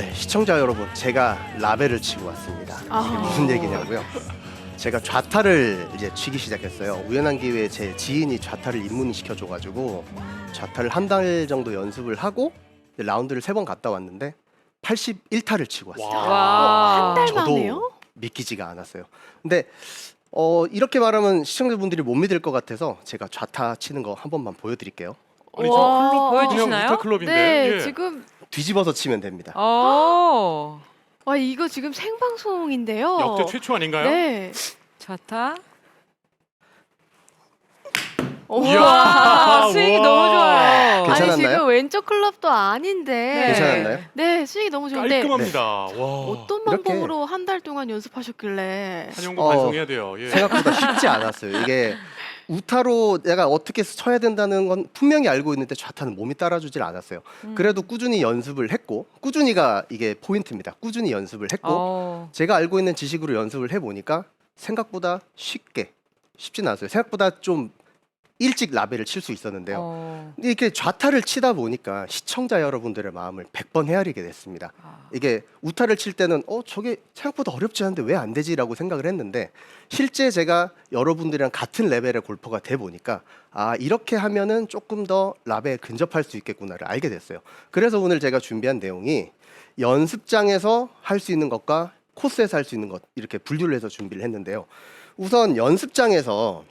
네, 시청자 여러분, 제가 라벨을 치고 왔습니다. 이게 아. 무슨 얘기냐고요? 제가 좌타를 이제 치기 시작했어요. 우연한 기회에 제 지인이 좌타를 입문을 시켜줘가지고 좌타를 한 달 정도 연습을 하고 이제 라운드를 세 번 갔다 왔는데 81타를 치고 왔어요. 와. 한달 저도 만에요? 믿기지가 않았어요. 근데 어, 이렇게 말하면 시청자분들이 못 믿을 것 같아서 제가 좌타 치는 거 한 번만 보여드릴게요. 아니 와. 저 클럽 보여주시나요? 클럽인데. 네, 예. 지금 뒤집어서 치면 됩니다. 어. 와 이거 지금 생방송인데요. 역대 최초 아닌가요? 네. 좋다. 오. 이야. 와, 스윙이 와. 너무 좋아요. 아니 괜찮았나요? 지금 왼쪽 클럽도 아닌데. 네. 괜찮았나요? 네, 스윙이 너무 좋은데 깔끔합니다. 와. 어떤 이렇게- 방법으로 한 달 동안 연습하셨길래? 한영구 어, 반성해야 돼요. 예. 생각보다 쉽지 않았어요. 이게 우타로 내가 어떻게 쳐야 된다는 건 분명히 알고 있는데 좌타는 몸이 따라주질 않았어요. 음. 그래도 꾸준히 연습을 했고 꾸준히가 이게 포인트입니다. 꾸준히 연습을 했고 어. 제가 알고 있는 지식으로 연습을 해보니까 생각보다 쉽게 쉽진 않았어요. 생각보다 좀 일찍 라벨을 칠 수 있었는데요. 어. 근데 이렇게 좌타를 치다 보니까 시청자 여러분들의 마음을 100번 헤아리게 됐습니다. 아. 이게 우타를 칠 때는 어 저게 생각보다 어렵지 않은데 왜 안 되지라고 생각을 했는데 실제 제가 여러분들이랑 같은 레벨의 골퍼가 돼 보니까 아 이렇게 하면은 조금 더 라벨에 근접할 수 있겠구나를 알게 됐어요. 그래서 오늘 제가 준비한 내용이 연습장에서 할 수 있는 것과 코스에서 할 수 있는 것 이렇게 분류를 해서 준비를 했는데요. 우선 연습장에서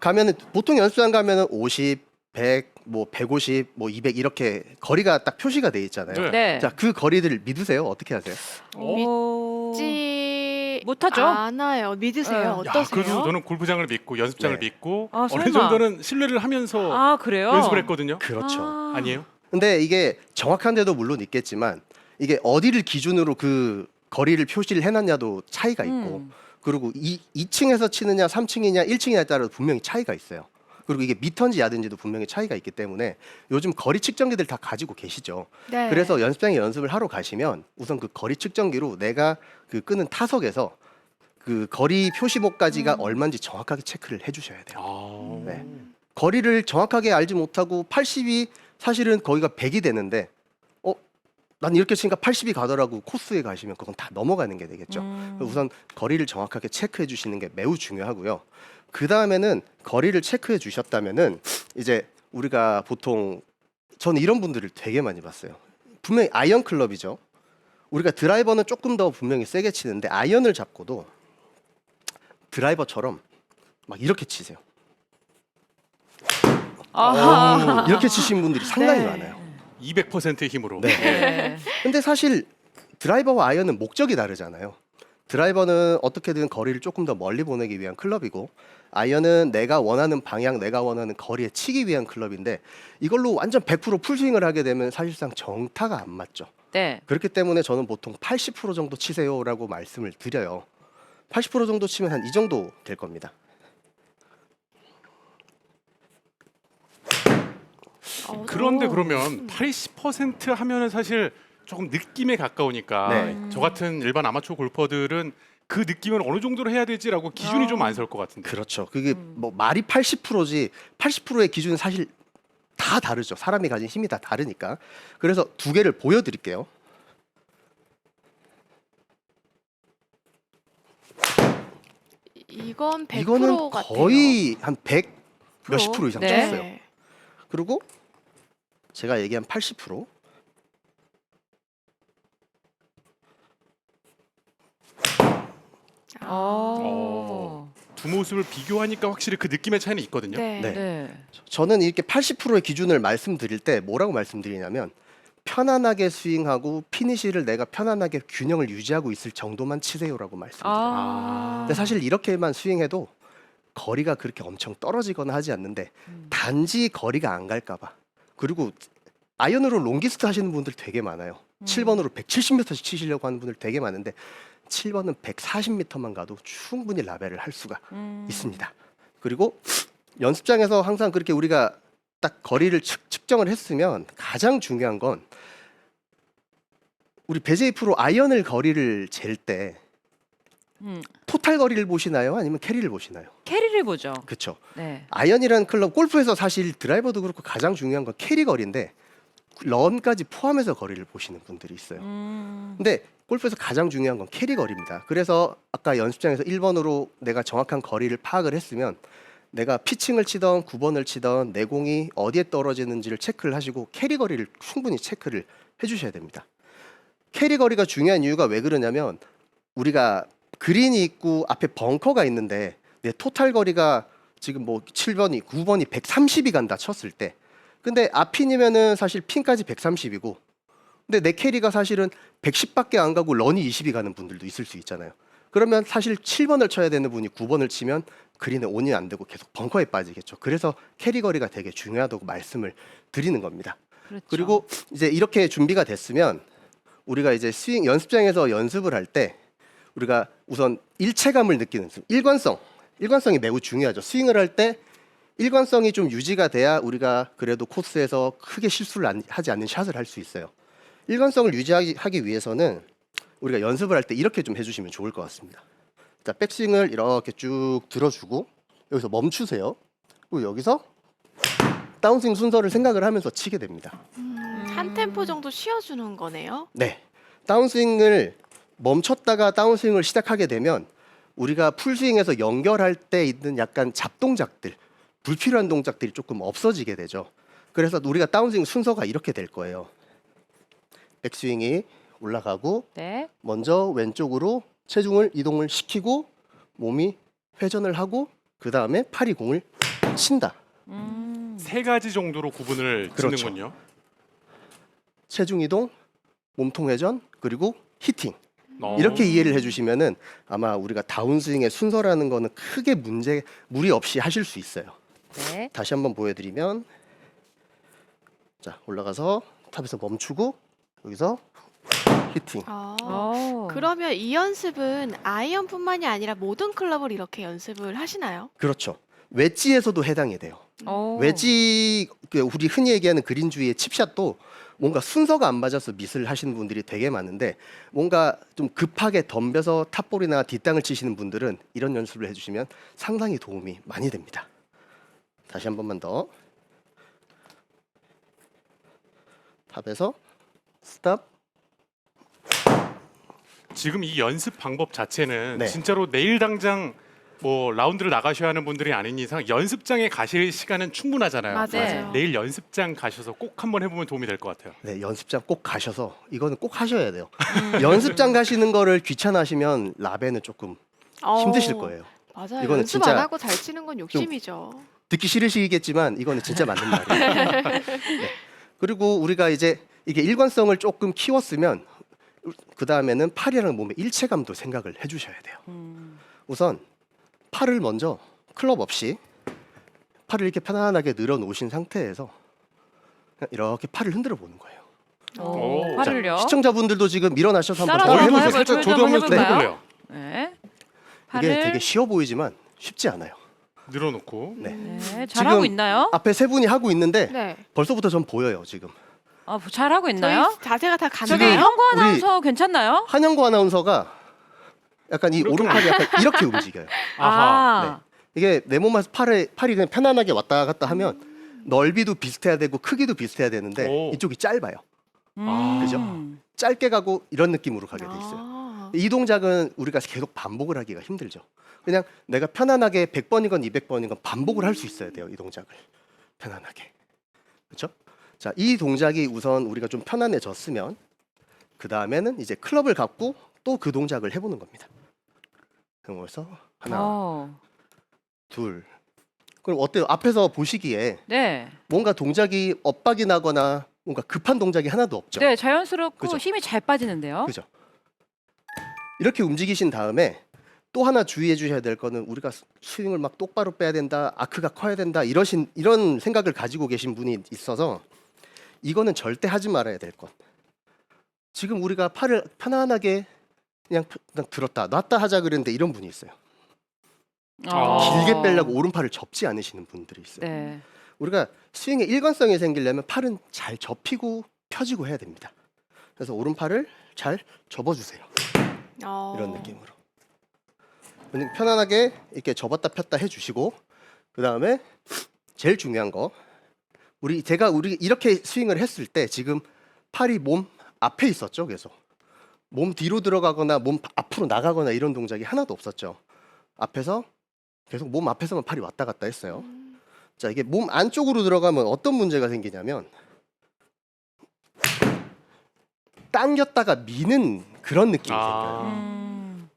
가면은 보통 연습장 가면은 50, 100, 뭐 150, 뭐 200 이렇게 거리가 딱 표시가 돼 있잖아요. 네. 네. 자, 그 거리들을 믿으세요? 어떻게 하세요? 어. 지 못하죠? 않아요. 믿으세요? 네. 야, 어떠세요? 그래도 저는 골프장을 믿고 연습장을 네. 믿고 아, 어느 설마. 정도는 신뢰를 하면서 아 그래요? 연습을 했거든요. 그렇죠. 아. 아니에요? 근데 이게 정확한 데도 물론 있겠지만 이게 어디를 기준으로 그 거리를 표시를 해놨냐도 차이가 있고 음. 그리고 이 2층에서 치느냐 3층이냐 1층이냐에 따라 분명히 차이가 있어요. 그리고 이게 미터인지 야든지도 분명히 차이가 있기 때문에 요즘 거리 측정기들 다 가지고 계시죠. 네. 그래서 연습장에 연습을 하러 가시면 우선 그 거리 측정기로 내가 그 끄는 타석에서 그 거리 표시목까지가 음. 얼마인지 정확하게 체크를 해주셔야 돼요. 아. 네. 거리를 정확하게 알지 못하고 80이 사실은 거기가 100이 되는데 어? 난 이렇게 치니까 80이 가더라고 코스에 가시면 그건 다 넘어가는 게 되겠죠. 음. 우선 거리를 정확하게 체크해 주시는 게 매우 중요하고요. 그 다음에는 거리를 체크해 주셨다면은 이제 우리가 보통 저는 이런 분들을 되게 많이 봤어요. 분명히 아이언 클럽이죠. 우리가 드라이버는 조금 더 분명히 세게 치는데 아이언을 잡고도 드라이버처럼 막 이렇게 치세요. 아하. 이렇게 치신 분들이 상당히 네. 많아요. 200%의 힘으로. 네. 네. 근데 사실 드라이버와 아이언은 목적이 다르잖아요. 드라이버는 어떻게든 거리를 조금 더 멀리 보내기 위한 클럽이고 아이언은 내가 원하는 방향, 내가 원하는 거리에 치기 위한 클럽인데 이걸로 완전 100% 풀스윙을 하게 되면 사실상 정타가 안 맞죠. 네. 그렇기 때문에 저는 보통 80% 정도 치세요라고 말씀을 드려요. 80% 정도 치면 한 이 정도 될 겁니다. 어, 그런데 어. 그러면 80% 하면은 사실 조금 느낌에 가까우니까 네. 저 같은 일반 아마추어 골퍼들은 그 느낌을 어느 정도로 해야 되지라고 기준이 아. 좀안 설 것 같은데. 그렇죠. 그게 음. 뭐 말이 80%지 80%의 기준은 사실 다 다르죠. 사람이 가진 힘이 다 다르니까. 그래서 두 개를 보여드릴게요. 이건 100% 이거는 같아요. 거의 한 100 몇십 프로? 이상 네. 쳤어요. 네. 그리고 제가 얘기한 80% 어. 두 모습을 비교하니까 확실히 그 느낌의 차이는 있거든요. 네. 네. 네. 저는 이렇게 80%의 기준을 말씀드릴 때 뭐라고 말씀드리냐면 편안하게 스윙하고 피니시를 내가 편안하게 균형을 유지하고 있을 정도만 치세요라고 말씀드려요. 아. 근데 사실 이렇게만 스윙해도 거리가 그렇게 엄청 떨어지거나 하지 않는데 음. 단지 거리가 안 갈까봐 그리고 아이언으로 롱기스트 하시는 분들 되게 많아요. 음. 7번으로 170m씩 치시려고 하는 분들 되게 많은데 7번은 140m만 가도 충분히 라벨을 할 수가 음. 있습니다. 그리고 연습장에서 항상 그렇게 우리가 딱 거리를 측, 측정을 했으면 가장 중요한 건 우리 배제이 프로 아이언을 거리를 잴때 음. 토탈 거리를 보시나요? 아니면 캐리를 보시나요? 캐리 를 보죠. 그렇죠. 네. 아이언이라는 클럽 골프에서 사실 드라이버도 그렇고 가장 중요한 건 캐리 거리인데 런까지 포함해서 거리를 보시는 분들이 있어요. 음. 근데 골프에서 가장 중요한 건 캐리 거리입니다. 그래서 아까 연습장에서 1번으로 내가 정확한 거리를 파악을 했으면 내가 피칭을 치던 9번을 치던 내 공이 어디에 떨어지는지를 체크를 하시고 캐리 거리를 충분히 체크를 해주셔야 됩니다. 캐리 거리가 중요한 이유가 왜 그러냐면 우리가 그린이 있고 앞에 벙커가 있는데 내 토탈 거리가 지금 뭐 7번이 9번이 130이 간다 쳤을 때 근데 앞핀이면은 사실 핀까지 130이고 근데 내 캐리가 사실은 110밖에 안 가고 런이 20이 가는 분들도 있을 수 있잖아요. 그러면 사실 7번을 쳐야 되는 분이 9번을 치면 그린에 온이 안 되고 계속 벙커에 빠지겠죠. 그래서 캐리 거리가 되게 중요하다고 말씀을 드리는 겁니다. 그렇죠. 그리고 이제 이렇게 준비가 됐으면 우리가 이제 스윙 연습장에서 연습을 할 때 우리가 우선 일체감을 느끼는 습, 일관성, 일관성이 매우 중요하죠. 스윙을 할 때 일관성이 좀 유지가 돼야 우리가 그래도 코스에서 크게 실수를 안- 하지 않는 샷을 할 수 있어요. 일관성을 유지하기 하기 위해서는 우리가 연습을 할 때 이렇게 좀 해주시면 좋을 것 같습니다. 자, 백스윙을 이렇게 쭉 들어주고 여기서 멈추세요. 그리고 여기서 다운스윙 순서를 생각을 하면서 치게 됩니다. 음, 한 템포 정도 쉬어주는 거네요. 네. 다운스윙을 멈췄다가 다운스윙을 시작하게 되면 우리가 풀스윙에서 연결할 때 있는 약간 잡동작들, 불필요한 동작들이 조금 없어지게 되죠. 그래서 우리가 다운스윙 순서가 이렇게 될 거예요. 백스윙이 올라가고 네. 먼저 왼쪽으로 체중을 이동을 시키고 몸이 회전을 하고 그 다음에 팔이 공을 친다. 음. 세 가지 정도로 구분을 그렇죠. 짓는군요. 체중 이동, 몸통 회전, 그리고 히팅. 어. 이렇게 이해를 해주시면은 아마 우리가 다운스윙의 순서라는 거는 크게 문제 무리 없이 하실 수 있어요. 네. 다시 한번 보여드리면 자 올라가서 탑에서 멈추고 여기서 히팅. 아, 어. 그러면 이 연습은 아이언뿐만이 아니라 모든 클럽을 이렇게 연습을 하시나요? 그렇죠. 웨지에서도 해당이 돼요. 어. 웨지 그 우리 흔히 얘기하는 그린주의의 칩샷도 뭔가 순서가 안 맞아서 미스를 하시는 분들이 되게 많은데 뭔가 좀 급하게 덤벼서 탑볼이나 뒷땅을 치시는 분들은 이런 연습을 해주시면 상당히 도움이 많이 됩니다. 다시 한 번만 더 탑에서 스탑 지금 이 연습 방법 자체는 네. 진짜로 내일 당장 뭐 라운드를 나가셔야 하는 분들이 아닌 이상 연습장에 가실 시간은 충분하잖아요. 맞아요. 내일 연습장 가셔서 꼭 한번 해보면 도움이 될 것 같아요. 네, 연습장 꼭 가셔서 이거는 꼭 하셔야 돼요. 연습장 가시는 거를 귀찮아하시면 라베는 조금 힘드실 어, 거예요. 맞아요. 이거는 연습 진짜 안 하고 잘 치는 건 욕심이죠. 듣기 싫으시겠지만 이거는 진짜 맞는 말이에요. 네. 그리고 우리가 이제 이게 일관성을 조금 키웠으면 그 다음에는 팔이랑 몸의 일체감도 생각을 해주셔야 돼요. 음. 우선 팔을 먼저 클럽 없이 팔을 이렇게 편안하게 늘어 놓으신 상태에서 그냥 이렇게 팔을 흔들어 보는 거예요. 오. 팔을요. 시청자분들도 지금 일어나셔서 한번 따라서 더 한번 해보세요. 살짝 저도 저희도 한번 해볼까요? 해볼래요. 네. 이게 되게 쉬워 보이지만 쉽지 않아요. 늘어놓고 네. 네. 잘하고 지금 있나요? 앞에 세 분이 하고 있는데 네. 벌써부터 전 보여요 지금. 아, 잘하고 저희 있나요? 자세가 다 저기? 현구 우리- 아나운서 괜찮나요? 한영구 아나운서가 약간 이 오른팔이 약간 이렇게 움직여요. 아하. 이게 내 몸에서 팔에 팔이 그냥 편안하게 왔다 갔다 하면 넓이도 비슷해야 되고 크기도 비슷해야 되는데 오. 이쪽이 짧아요. 음. 그죠? 짧게 가고 이런 느낌으로 가게 돼 있어요. 아, 이 동작은 우리가 계속 반복을 하기가 힘들죠. 그냥 내가 편안하게 100번이건 200번이건 반복을 할 수 있어야 돼요. 이 동작을 편안하게. 그렇죠? 자, 이 동작이 우선 우리가 좀 편안해졌으면 그 다음에는 이제 클럽을 갖고 또 그 동작을 해보는 겁니다. 그래서 하나, 어. 둘. 그럼 어때요? 앞에서 보시기에 네. 뭔가 동작이 엇박이 나거나 뭔가 급한 동작이 하나도 없죠. 네, 자연스럽고 그죠? 힘이 잘 빠지는데요. 그죠? 이렇게 움직이신 다음에 또 하나 주의해 주셔야 될 거는 우리가 스- 스윙을 막 똑바로 빼야 된다, 아크가 커야 된다 이러신 이런 생각을 가지고 계신 분이 있어서 이거는 절대 하지 말아야 될 것. 지금 우리가 팔을 편안하게 그냥, 펴- 그냥 들었다 놨다 하자 그랬는데 이런 분이 있어요. 아. 길게 빼려고 오른팔을 접지 않으시는 분들이 있어요. 네. 우리가 스윙의 일관성이 생기려면 팔은 잘 접히고 펴지고 해야 됩니다. 그래서 오른팔을 잘 접어주세요. 어. 이런 느낌으로. 그냥 편안하게 이렇게 접었다 폈다 해주시고 그 다음에 제일 중요한 거 우리 제가 우리 이렇게 스윙을 했을 때 지금 팔이 몸 앞에 있었죠, 계속. 몸 뒤로 들어가거나 몸 앞으로 나가거나 이런 동작이 하나도 없었죠. 앞에서 계속 몸 앞에서만 팔이 왔다 갔다 했어요. 음. 자, 이게 몸 안쪽으로 들어가면 어떤 문제가 생기냐면 당겼다가 미는 그런 느낌이 아. 생겨요. 음.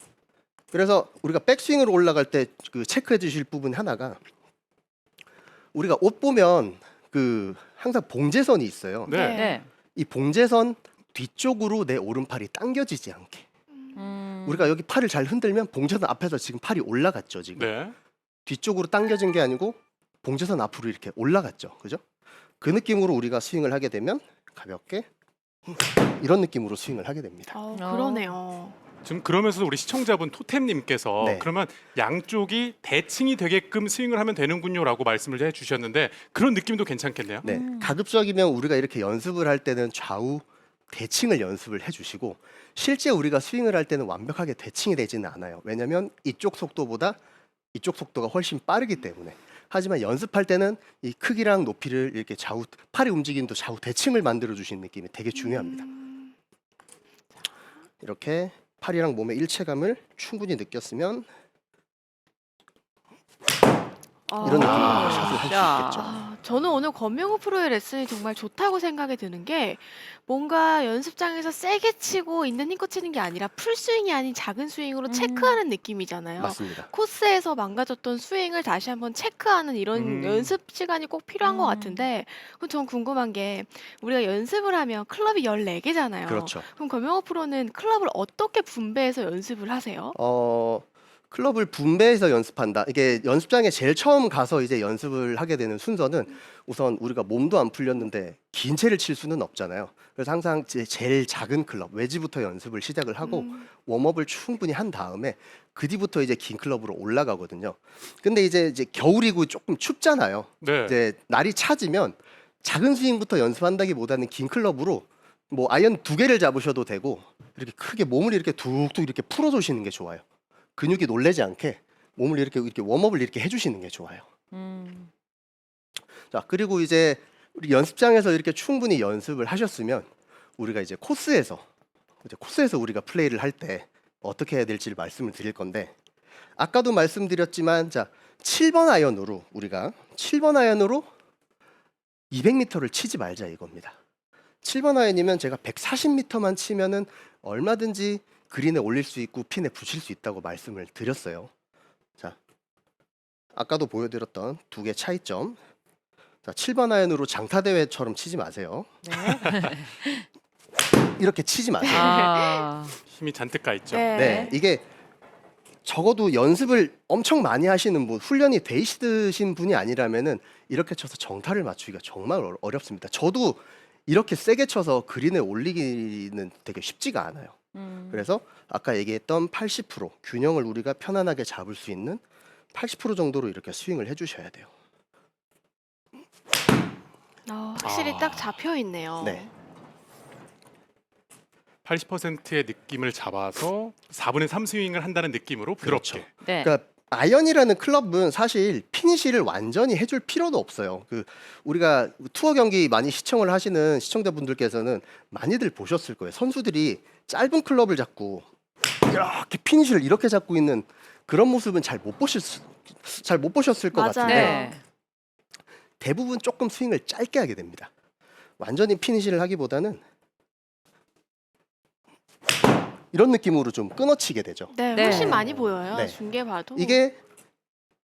그래서 우리가 백스윙으로 올라갈 때 그 체크해 주실 부분 하나가 우리가 옷 보면 그 항상 봉제선이 있어요. 네. 네. 네. 이 봉제선 뒤쪽으로 내 오른팔이 당겨지지 않게. 음. 우리가 여기 팔을 잘 흔들면 봉제선 앞에서 지금 팔이 올라갔죠, 지금. 네. 뒤쪽으로 당겨진 게 아니고 봉제선 앞으로 이렇게 올라갔죠. 그죠? 그 느낌으로 우리가 스윙을 하게 되면 가볍게 이런 느낌으로 스윙을 하게 됩니다. 어, 어. 그러네요. 지금 그러면서 우리 시청자분 토템님께서 네. 그러면 양쪽이 대칭이 되게끔 스윙을 하면 되는군요라고 말씀을 해주셨는데 그런 느낌도 괜찮겠네요. 네. 음. 가급적이면 우리가 이렇게 연습을 할 때는 좌우 대칭을 연습을 해 주시고 실제 우리가 스윙을 할 때는 완벽하게 대칭이 되지는 않아요. 왜냐면 이쪽 속도보다 이쪽 속도가 훨씬 빠르기 때문에. 하지만 연습할 때는 이 크기랑 높이를 이렇게 좌우 팔의 움직임도 좌우 대칭을 만들어 주시는 느낌이 되게 중요합니다. 음. 이렇게 팔이랑 몸의 일체감을 충분히 느꼈으면 아. 이런 느낌으로 아. 샷을 할수 야. 있겠죠. 아, 저는 오늘 권명호 프로의 레슨이 정말 좋다고 생각이 드는 게 뭔가 연습장에서 세게 치고 있는 힘껏 치는 게 아니라 풀스윙이 아닌 작은 스윙으로 음. 체크하는 느낌이잖아요. 맞습니다. 코스에서 망가졌던 스윙을 다시 한번 체크하는 이런 음. 연습 시간이 꼭 필요한 것 음. 같은데 그럼 전 궁금한 게 우리가 연습을 하면 클럽이 14개잖아요. 그렇죠. 그럼 권명호 프로는 클럽을 어떻게 분배해서 연습을 하세요? 어 클럽을 분배해서 연습한다. 이게 연습장에 제일 처음 가서 이제 연습을 하게 되는 순서는 우선 우리가 몸도 안 풀렸는데 긴 채를 칠 수는 없잖아요. 그래서 항상 제- 제일 작은 클럽 외지부터 연습을 시작을 하고 음. 웜업을 충분히 한 다음에 그 뒤부터 이제 긴 클럽으로 올라가거든요. 근데 이제 이제 겨울이고 조금 춥잖아요. 네. 이제 날이 차지면 작은 스윙부터 연습한다기보다는 긴 클럽으로 뭐 아이언 두 개를 잡으셔도 되고 이렇게 크게 몸을 이렇게 툭툭 이렇게 풀어 주시는 게 좋아요. 근육이 놀래지 않게 몸을 이렇게 이렇게 웜업을 이렇게 해주시는 게 좋아요. 음. 자 그리고 이제 우리 연습장에서 이렇게 충분히 연습을 하셨으면 우리가 이제 코스에서 이제 코스에서 우리가 플레이를 할 때 어떻게 해야 될지를 말씀을 드릴 건데 아까도 말씀드렸지만 자 7번 아이언으로 우리가 7번 아이언으로 200m를 치지 말자 이겁니다. 7번 아이언이면 제가 140m만 치면은 얼마든지 그린에 올릴 수 있고 핀에 붙일 수 있다고 말씀을 드렸어요. 자, 아까도 보여드렸던 두 개 차이점. 자, 7번 아이언으로 장타 대회처럼 치지 마세요. 네. 이렇게 치지 마세요. 아. 힘이 잔뜩 가 있죠. 네. 네, 이게 적어도 연습을 엄청 많이 하시는 분, 훈련이 돼 있으신 분이 아니라면은 이렇게 쳐서 정타를 맞추기가 정말 어렵습니다. 저도 이렇게 세게 쳐서 그린에 올리기는 되게 쉽지가 않아요. 음. 그래서 아까 얘기했던 80% 균형을 우리가 편안하게 잡을 수 있는 80% 정도로 이렇게 스윙을 해주셔야 돼요. 어, 확실히 아. 딱 잡혀 있네요. 네. 80%의 느낌을 잡아서 4분의 3 스윙을 한다는 느낌으로 부드럽게. 그렇죠. 네. 그러니까 아이언이라는 클럽은 사실 피니시를 완전히 해줄 필요도 없어요. 그 우리가 투어 경기 많이 시청을 하시는 시청자분들께서는 많이들 보셨을 거예요. 선수들이 짧은 클럽을 잡고 이렇게 피니시를 이렇게 잡고 있는 그런 모습은 잘 못 보실 잘 못 보셨을 것 맞아요. 같은데 네. 대부분 조금 스윙을 짧게 하게 됩니다. 완전히 피니시를 하기보다는 이런 느낌으로 좀 끊어치게 되죠. 네, 네. 훨씬 많이 보여요. 네. 중계 봐도. 이게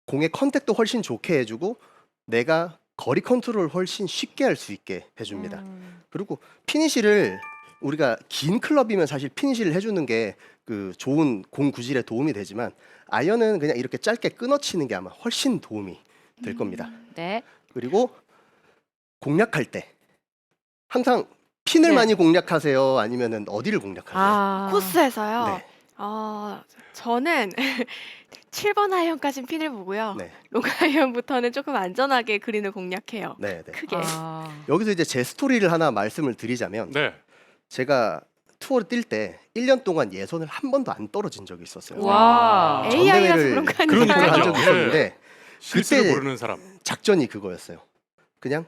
공의 컨택도 훨씬 좋게 해주고 내가 거리 컨트롤 훨씬 쉽게 할 수 있게 해줍니다. 음. 그리고 피니시를 우리가 긴 클럽이면 사실 피니시를 해주는 게 그 좋은 공 구질에 도움이 되지만 아이언은 그냥 이렇게 짧게 끊어치는 게 아마 훨씬 도움이 될 겁니다. 네. 그리고 공략할 때 항상 핀을 네. 많이 공략하세요? 아니면은 어디를 공략하세요? 아. 코스에서요. 네, 어, 저는 7번 아이언까지 핀을 보고요. 네, 롱 아이언부터는 조금 안전하게 그린을 공략해요. 네, 네. 크게. 아. 여기서 이제 제 스토리를 하나 말씀을 드리자면 네. 제가 투어를 뛸 때 1년 동안 예선을 한 번도 안 떨어진 적이 있었어요. 와. 아, AI라서 전대회를 그런 거. 아니에요? 한 적이 네. 있었는데 실수를 그때- 모르는 사람. 작전이 그거였어요. 그냥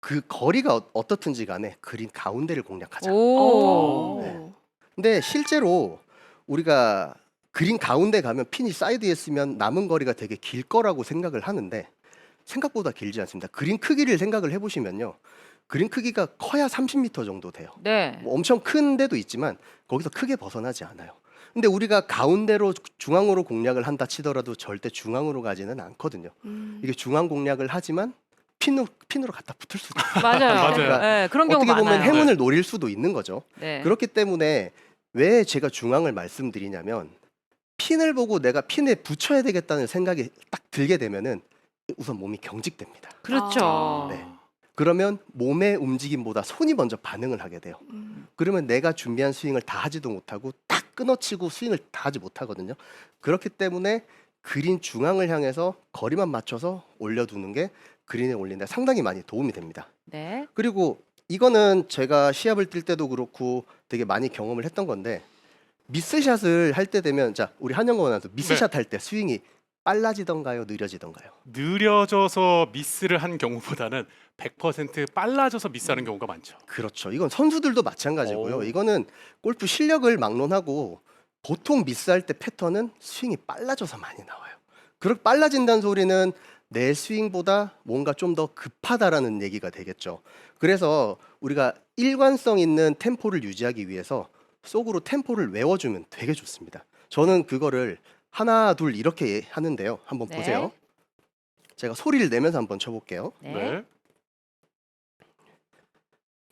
그 거리가 어- 어떻든지 간에 그린 가운데를 공략하자. 오. 네. 근데 실제로 우리가 그린 가운데 가면 핀이 사이드에 있으면 남은 거리가 되게 길 거라고 생각을 하는데 생각보다 길지 않습니다. 그린 크기를 생각을 해보시면요. 그린 크기가 커야 30m 정도 돼요. 네. 뭐 엄청 큰 데도 있지만 거기서 크게 벗어나지 않아요. 근데 우리가 가운데로 중앙으로 공략을 한다 치더라도 절대 중앙으로 가지는 않거든요. 음. 이게 중앙 공략을 하지만 핀으로, 핀으로 갖다 붙을 수도 있어요. 맞아요. 맞아요. 네, 그런 경우 어떻게 보면 많아요. 행운을 노릴 수도 있는 거죠. 네. 그렇기 때문에 왜 제가 중앙을 말씀드리냐면 핀을 보고 내가 핀에 붙여야 되겠다는 생각이 딱 들게 되면은 우선 몸이 경직됩니다. 그렇죠. 아. 네. 그러면 몸의 움직임보다 손이 먼저 반응을 하게 돼요. 음. 그러면 내가 준비한 스윙을 다 하지도 못하고 딱 끊어치고 스윙을 다 하지 못하거든요. 그렇기 때문에 그린 중앙을 향해서 거리만 맞춰서 올려두는 게 그린에 올리는데 상당히 많이 도움이 됩니다. 네. 그리고 이거는 제가 시합을 뛸 때도 그렇고 되게 많이 경험을 했던 건데 미스샷을 할 때 되면 자 우리 한영건 선수 미스샷 할 때 스윙이 빨라지던가요 느려지던가요 느려져서 미스를 한 경우보다는 100% 빨라져서 미스하는 경우가 많죠. 그렇죠 이건 선수들도 마찬가지고요 오. 이거는 골프 실력을 막론하고 보통 미스할 때 패턴은 스윙이 빨라져서 많이 나와요 그렇게 빨라진다는 소리는 내 스윙보다 뭔가 좀 더 급하다라는 얘기가 되겠죠 그래서 우리가 일관성 있는 템포를 유지하기 위해서 속으로 템포를 외워주면 되게 좋습니다. 저는 그거를 하나 둘 이렇게 하는데요. 한번 네. 보세요. 제가 소리를 내면서 한번 쳐볼게요. 네. 네.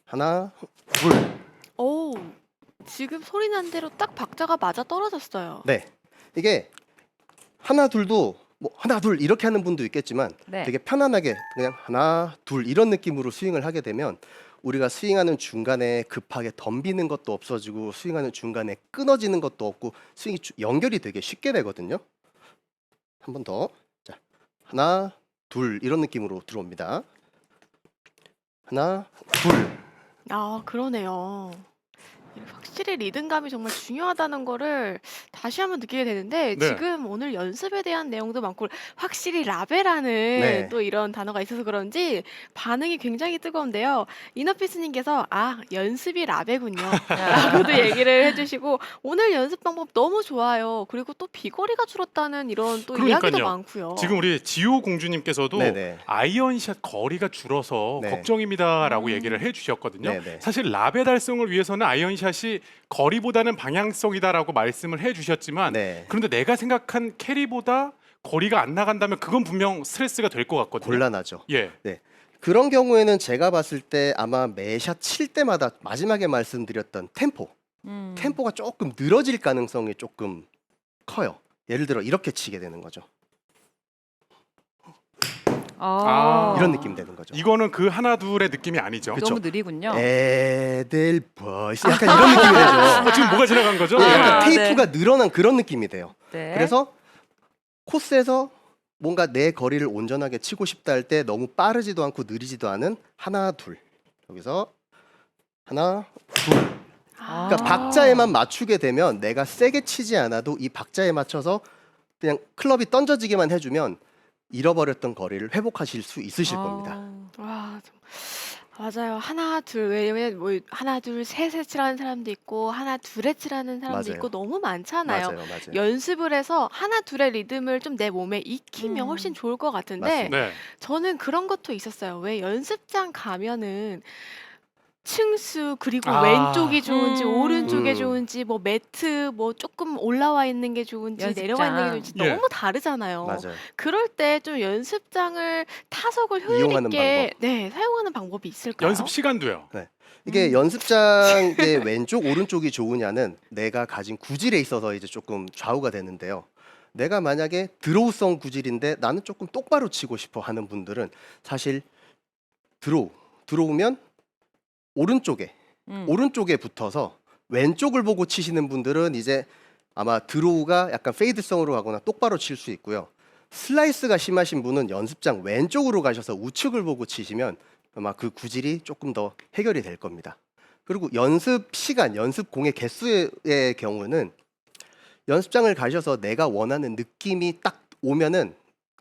하나 둘. 오. 지금 소리 난 대로 딱 박자가 맞아 떨어졌어요. 네. 이게 하나 둘도 뭐 하나 둘 이렇게 하는 분도 있겠지만 네. 되게 편안하게 그냥 하나 둘 이런 느낌으로 스윙을 하게 되면 우리가 스윙하는 중간에 급하게 덤비는 것도 없어지고 스윙하는 중간에 끊어지는 것도 없고 스윙이 주- 연결이 되게 쉽게 되거든요. 한 번 더. 자, 하나, 둘 이런 느낌으로 들어옵니다. 하나, 둘. 아, 그러네요. 확실히 리듬감이 정말 중요하다는 거를 다시 한번 느끼게 되는데 네. 지금 오늘 연습에 대한 내용도 많고 확실히 라베라는 네. 또 이런 단어가 있어서 그런지 반응이 굉장히 뜨거운데요. 이너피스님께서 아 연습이 라베군요. 라고도 얘기를 해주시고 오늘 연습 방법 너무 좋아요. 그리고 또 비거리가 줄었다는 이런 또 이야기도 그러니까요. 많고요. 지금 우리 지호 공주님께서도 네네. 아이언샷 거리가 줄어서 네. 걱정입니다라고 음. 얘기를 해주셨거든요. 네네. 사실 라베 달성을 위해서는 아이언샷 이 거리보다는 방향성이다라고 말씀을 해주셨지만 네. 그런데 내가 생각한 캐리보다 거리가 안 나간다면 그건 분명 스트레스가 될 것 같거든요. 곤란하죠. 예. 그런 경우에는 제가 봤을 때 아마 매샷 칠 때마다 마지막에 말씀드렸던 템포, 음. 템포가 조금 늘어질 가능성이 조금 커요. 예를 들어 이렇게 치게 되는 거죠. 아. 이런 느낌 되는 거죠. 이거는 그 하나 둘의 느낌이 아니죠. 그쵸. 너무 느리군요. 에델버스 약간 이런 느낌이 되죠. 어, 지금 뭐가 지나간 거죠? 네, 예. 약간 아, 테이프가 늘어난 그런 느낌이 돼요. 네. 그래서 코스에서 뭔가 내 거리를 온전하게 치고 싶다 할 때 너무 빠르지도 않고 느리지도 않은 하나 둘 여기서 하나 아. 그러니까 박자에만 맞추게 되면 내가 세게 치지 않아도 이 박자에 맞춰서 그냥 클럽이 던져지기만 해주면 잃어버렸던 거리를 회복하실 수 있으실 아. 겁니다. 와, 좀- 맞아요. 하나, 둘, 왜냐면 뭐 하나, 둘, 셋에 칠하는 사람도 있고 하나, 둘에 칠하는 사람도 맞아요. 있고 너무 많잖아요. 맞아요, 맞아요. 연습을 해서 하나, 둘의 리듬을 좀 내 몸에 익히면 음. 훨씬 좋을 것 같은데 맞습니다. 네. 저는 그런 것도 있었어요. 왜 연습장 가면은 층수 그리고 아. 왼쪽이 좋은지 음. 오른쪽에 음. 좋은지 뭐 매트 뭐 조금 올라와 있는 게 좋은지 내려와 있는 게 좋은지 연습장. 예. 너무 다르잖아요. 맞아요. 그럴 때 좀 연습장을 타석을 효율 이용하는 있게 네 사용하는 방법이 있을까요? 연습 시간도요. 이게 음. 연습장의 왼쪽 오른쪽이 좋으냐는 내가 가진 구질에 있어서 이제 조금 좌우가 되는데요. 내가 만약에 드로우성 구질인데 나는 조금 똑바로 치고 싶어 하는 분들은 사실 드로우 들어오면 오른쪽에 음. 오른쪽에 붙어서 왼쪽을 보고 치시는 분들은 이제 아마 드로우가 약간 페이드성으로 가거나 똑바로 칠 수 있고요. 슬라이스가 심하신 분은 연습장 왼쪽으로 가셔서 우측을 보고 치시면 아마 그 구질이 조금 더 해결이 될 겁니다. 그리고 연습 시간, 연습 공의 개수의 경우는 연습장을 가셔서 내가 원하는 느낌이 딱 오면은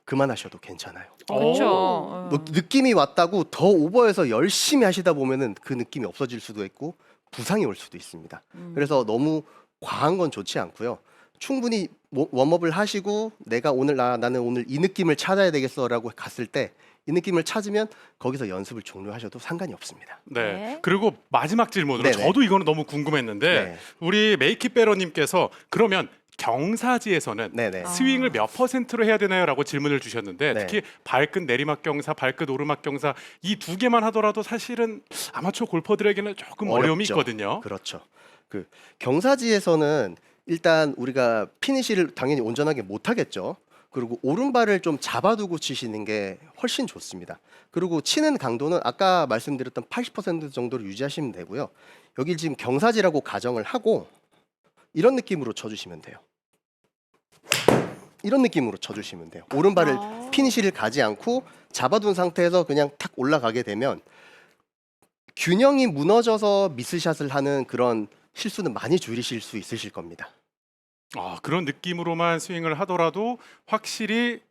그만하셔도 괜찮아요. 그렇죠. 오. 뭐 느낌이 왔다고 더 오버해서 열심히 하시다 보면은 그 느낌이 없어질 수도 있고 부상이 올 수도 있습니다. 음. 그래서 너무 과한 건 좋지 않고요. 충분히 모- 웜업을 하시고 내가 오늘 나 나는 오늘 이 느낌을 찾아야 되겠어라고 갔을 때 이 느낌을 찾으면 거기서 연습을 종료하셔도 상관이 없습니다. 네. 네. 그리고 마지막 질문으로 네네. 저도 이거는 너무 궁금했는데 네. 우리 메이키 베러님께서 그러면 경사지에서는 네네. 아. 스윙을 몇 퍼센트로 해야 되나요?라고 질문을 주셨는데 네. 특히 발끝 내리막 경사, 발끝 오르막 경사 이 두 개만 하더라도 사실은 아마추어 골퍼들에게는 조금 어려움이 어렵죠. 있거든요. 그렇죠. 그 경사지에서는 일단 우리가 피니시를 당연히 온전하게 못 하겠죠. 그리고 오른발을 좀 잡아두고 치시는 게 훨씬 좋습니다. 그리고 치는 강도는 아까 말씀드렸던 80% 정도로 유지하시면 되고요. 여기 지금 경사지라고 가정을 하고 이런 느낌으로 쳐주시면 돼요. 이런 느낌으로 쳐주시면 돼요. 오른발을 아. 피니시를 가지 않고 잡아둔 상태에서 그냥 탁 올라가게 되면 균형이 무너져서 미스샷을 하는 그런 실수는 많이 줄이실 수 있으실 겁니다. 아, 그런 느낌으로만 스윙을 하더라도 확실히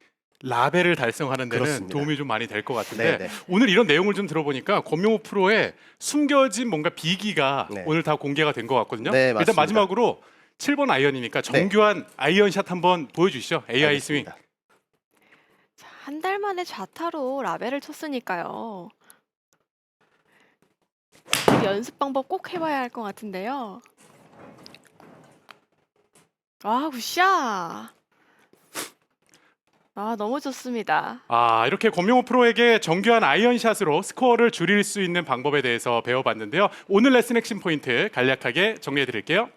라벨을 달성하는 데는 그렇습니다. 도움이 좀 많이 될 것 같은데 네네. 오늘 이런 내용을 좀 들어보니까 권명호 프로의 숨겨진 뭔가 비기가 네. 오늘 다 공개가 된 것 같거든요. 네, 일단 맞습니다. 마지막으로 7번 아이언이니까 정교한 아이언샷 한번 보여주시죠. AI 스윙. 알겠습니다. 한 달 만에 좌타로 라벨을 쳤으니까요. 이 연습 방법 꼭 해봐야 할 것 같은데요. 아, 굿샷. 아, 너무 좋습니다. 아 이렇게 권명호 프로에게 정교한 아이언샷으로 스코어를 줄일 수 있는 방법에 대해서 배워봤는데요. 오늘 레슨 핵심 포인트 간략하게 정리해 드릴게요.